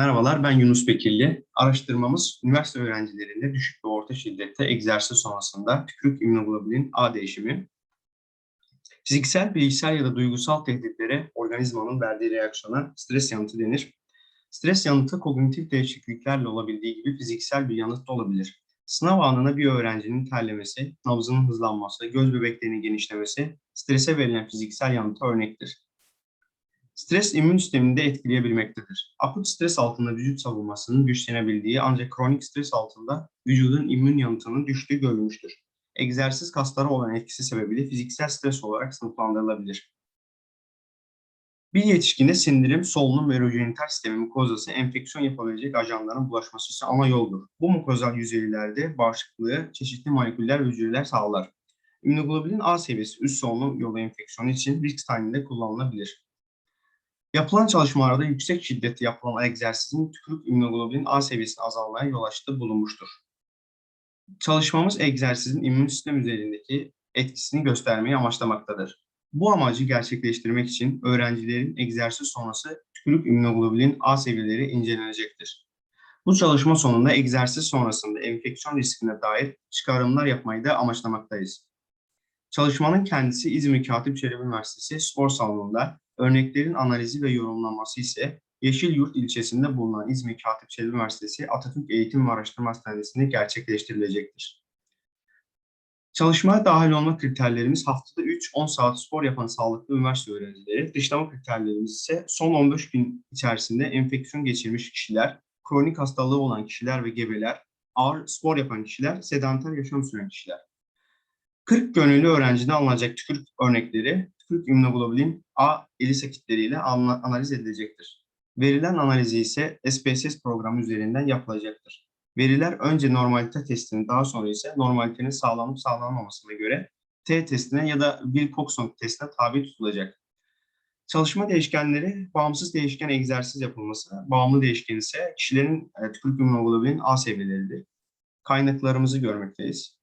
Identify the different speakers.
Speaker 1: Merhabalar, ben Yunus Bekirli. Araştırmamız üniversite öğrencilerinde düşük ve orta şiddette egzersiz sonrasında tükürük immunoglobulin A değişimi, fiziksel, bilişsel ya da duygusal tehditlere organizmanın verdiği reaksiyona stres yanıtı denir. Stres yanıtı kognitif değişikliklerle olabildiği gibi fiziksel bir yanıt da olabilir. Sınav anında bir öğrencinin terlemesi, nabzının hızlanması, göz bebeklerinin genişlemesi strese verilen fiziksel yanıta örnektir. Stres immün sistemini de etkileyebilmektedir. Akut stres altında vücut savunmasının güçlenebildiği ancak kronik stres altında vücudun immün yanıtının düştüğü görülmüştür. Egzersiz kaslara olan etkisi sebebiyle fiziksel stres olarak sınıflandırılabilir. Bir yetişkinde sindirim, solunum ve erogenital sistemi mukozası enfeksiyon yapabilecek ajanların bulaşması ise ana yoldur. Bu mukozal yüzeylerde bağışıklığı çeşitli moleküller ve hücreler sağlar. İmmunoglobulin A seviyesi üst solunum yolu enfeksiyonu için risk tayininde kullanılabilir. Yapılan çalışmalarda yüksek şiddette yapılan egzersizin tükürük immunoglobulin A seviyesinin azalmaya yol açtığı bulunmuştur. Çalışmamız egzersizin immün sistem üzerindeki etkisini göstermeyi amaçlamaktadır. Bu amacı gerçekleştirmek için öğrencilerin egzersiz sonrası tükürük immunoglobulin A seviyeleri incelenecektir. Bu çalışma sonunda egzersiz sonrasında enfeksiyon riskine dair çıkarımlar yapmayı da amaçlamaktayız. Çalışmanın kendisi İzmir Katip Çelebi Üniversitesi spor salonunda, örneklerin analizi ve yorumlanması ise Yeşilyurt ilçesinde bulunan İzmir Katip Çelebi Üniversitesi Atatürk Eğitim ve Araştırma Hastanesi'nde gerçekleştirilecektir. Çalışmaya dahil olma kriterlerimiz haftada 3-10 saat spor yapan sağlıklı üniversite öğrencileri, dışlama kriterlerimiz ise son 15 gün içerisinde enfeksiyon geçirmiş kişiler, kronik hastalığı olan kişiler ve gebeler, ağır spor yapan kişiler, sedanter yaşam süren kişiler. 40 gönüllü öğrenciden alınacak tükürük örnekleri tükürük immunoglobulin A ELISA kitleriyle analiz edilecektir. Verilen analizi ise SPSS programı üzerinden yapılacaktır. Veriler önce normalite testini daha sonra ise normalitenin sağlanıp sağlanmamasına göre T testine ya da Wilcoxon testine tabi tutulacak. Çalışma değişkenleri bağımsız değişken egzersiz yapılması, bağımlı değişken ise kişilerin e, tükürük immunoglobulin A seviyeleridir. Kaynaklarımızı görmekteyiz.